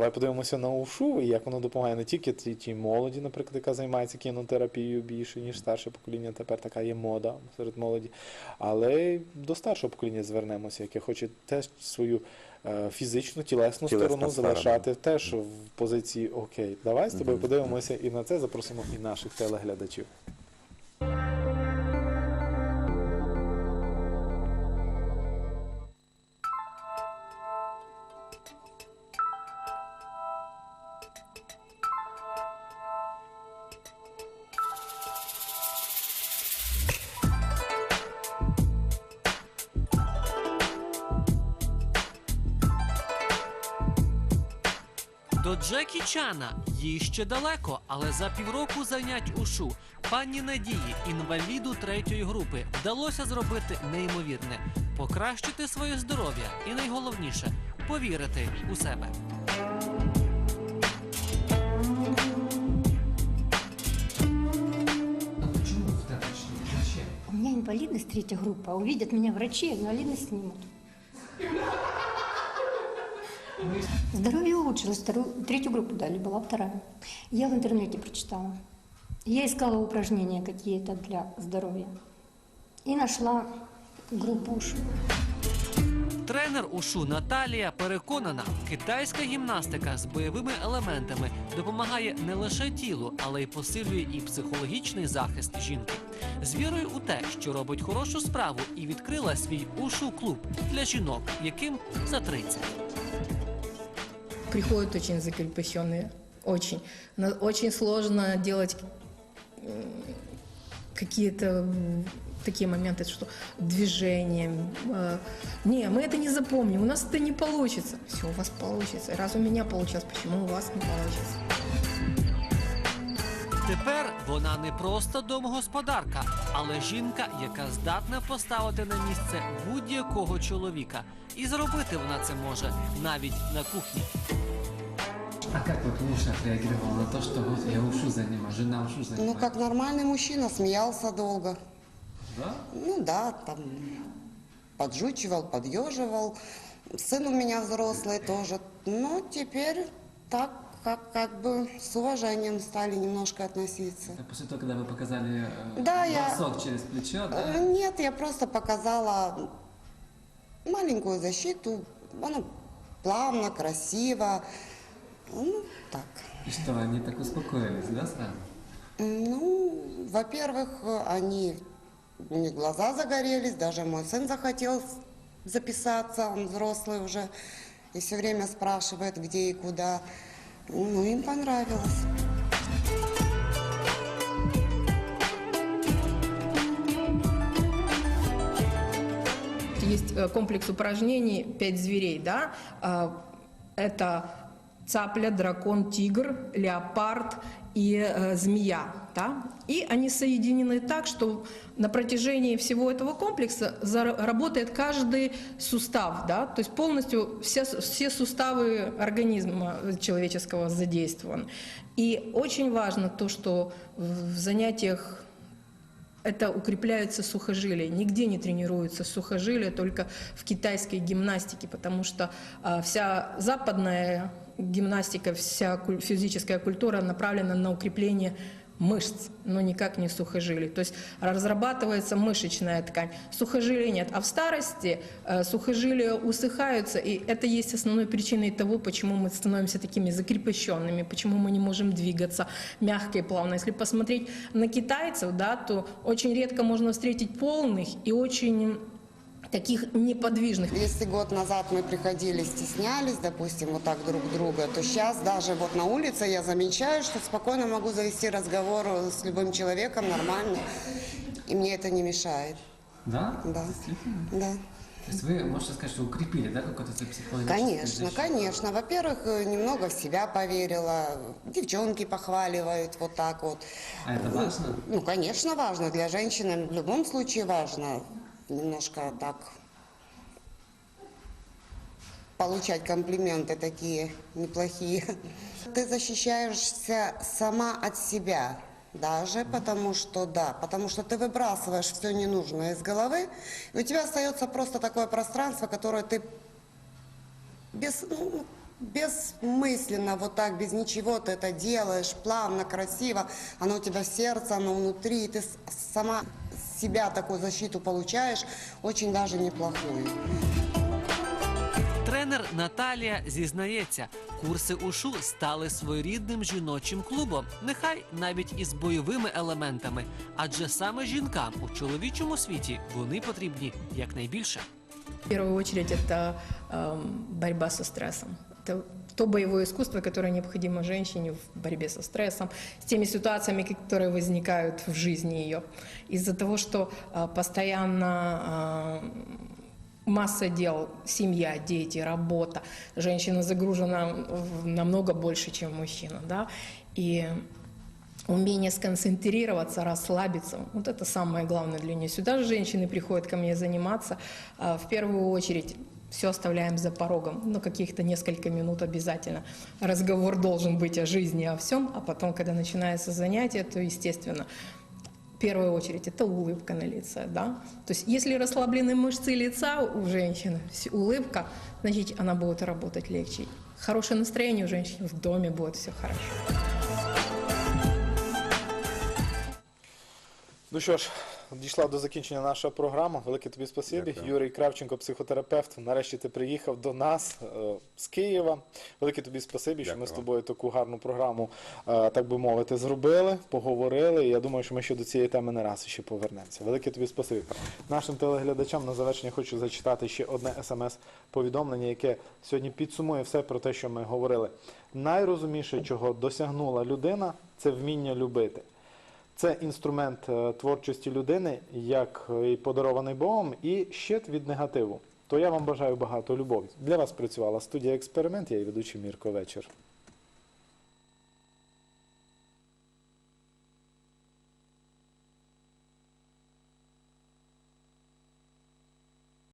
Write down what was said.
Давай подивимося на ушу і як воно допомагає не тільки тій, молоді, наприклад, яка займається кінотерапією більше, ніж старше покоління. Тепер така є мода серед молоді. Але до старшого покоління звернемося, яке хоче теж свою е, фізичну, тілесну Тілесна сторону сфера, залишати теж в позиції окей. Давай з тобою подивимося і на це запросимо і наших телеглядачів. До Джекі Чана. Їй ще далеко, але за півроку занять ушу. Пані Надії, інваліду третьої групи, вдалося зробити неймовірне. Покращити своє здоров'я. І найголовніше повірити у себе. У меня инвалидность третья группа. Увидят меня врачи, инвалидность снимут. Здоровье улучшилось. Вторую, третью группу дали, была вторая. Я в интернете прочитала. Я искала упражнения какие-то для здоровья. И нашла группу ушу. Тренер ушу Наталія переконана, китайська гімнастика з бойовими елементами допомагає не лише тілу, але й посилює і психологічний захист жінки. З вірою у те, що робить хорошу справу, і відкрила свій ушу клуб для жінок, яким за 30. Приходят очень закрепощенные, очень. Очень сложно делать какие-то такие моменты, что движением. э, Не, мы это не запомним, у нас это не получится. Все, у вас получится. Раз у меня получилось, почему у вас не получится? Тепер вона не просто домогосподарка, але жінка, яка здатна поставити на місце будь-якого чоловіка. І зробити вона це може навіть на кухні. А как вот муж отреагировал на то, что вот я ушу занимаюсь, жена ушу Ну, занимается? как нормальный мужчина, смеялся долго. Да? Ну да, там поджучивал, подъеживал. Сын у меня взрослый тоже. Но теперь так, как, как бы с уважением стали немножко относиться. Это после того, когда вы показали э, Да, я- бросок через плечо, Э, да? Нет, я просто показала маленькую защиту. Она плавно, красиво. Ну, так. И что, они так успокоились, да, сразу? Ну, во-первых, они, у них глаза загорелись, даже мой сын захотел записаться, он взрослый уже, и все время спрашивает, где и куда. Ну, им понравилось. Есть э, комплекс упражнений «Пять зверей», да? А, Это цапля, дракон, тигр, леопард и э, змея, да? И они соединены так, что на протяжении всего этого комплекса работает каждый сустав, да? То есть полностью все, все суставы организма человеческого задействованы. И очень важно то, что в занятиях это укрепляются сухожилия. Нигде не тренируются сухожилия, только в китайской гимнастике, потому что а, вся западная гимнастика, вся физическая культура направлена на укрепление мышц, но никак не сухожилий. То есть разрабатывается мышечная ткань. Сухожилий нет. А в старости э, сухожилия усыхаются, и это есть основной причиной того, почему мы становимся такими закрепощенными, почему мы не можем двигаться мягко и плавно. Если посмотреть на китайцев, да, то очень редко можно встретить полных и очень таких неподвижных. Если год назад мы приходили, стеснялись, допустим, вот так друг друга, то сейчас даже вот на улице я замечаю, что спокойно могу завести разговор с любым человеком нормально, и мне это не мешает. Да? Да. Да. То есть вы можете сказать, что укрепили, да, какой-то свой психологический Конечно, защиту? конечно. Во-первых, э, немного в себя поверила, девчонки похваливают вот так вот. А это важно? Ну, конечно, важно. Для женщины в любом случае важно немножко так получать комплименты такие неплохие. Ты защищаешься сама от себя даже, потому что, да, потому что ты выбрасываешь все ненужное из головы, и у тебя остается просто такое пространство, которое ты без, ну, бессмысленно, вот так, без ничего ты это делаешь, плавно, красиво, оно у тебя сердце, оно внутри, и ты сама себя такую защиту получаешь, очень даже неплохую. Тренер Наталія зізнається, курси ушу стали своєрідним жіночим клубом, нехай навіть із бойовими елементами. Адже саме жінкам у чоловічому світі вони потрібні якнайбільше. В первую очередь это эм, борьба со стрессом. Это То боевое искусство, которое необходимо женщине в борьбе со стрессом, с теми ситуациями, которые возникают в жизни ее. Из-за того, что э, постоянно э, масса дел, семья, дети, работа, женщина загружена намного больше, чем мужчина, да, и умение сконцентрироваться, расслабиться. Вот это самое главное для нее. Сюда же женщины приходят ко мне заниматься. а, В первую очередь все оставляем за порогом. Ну, каких-то несколько минут обязательно. Разговор должен быть о жизни, о всем. А потом, когда начинается занятие, то, естественно, в первую очередь это улыбка на лице, да. То есть, если расслаблены мышцы лица у женщины, улыбка, значит, она будет работать легче. Хорошее настроение у женщин в доме будет все хорошо. Ну що ж, дійшла до закінчення наша програма. Велике тобі спасибі. Дякую. Юрій Кравченко, психотерапевт. Нарешті ти приїхав до нас е, з Києва. Велике тобі спасибі, що ми з тобою таку гарну програму, е, так би мовити, зробили, поговорили. І я думаю, що ми ще до цієї теми не раз ще повернемося. Велике тобі спасибі. Нашим телеглядачам на завершення хочу зачитати ще одне смс-повідомлення, яке сьогодні підсумує все про те, що ми говорили. Найрозумніше, чого досягнула людина, це вміння любити. Це інструмент е, творчості людини, як е, і подарований Богом, і щит від негативу. То я вам бажаю багато любові. Для вас працювала студія експеримент. Я і ведучий Мірко Вечір.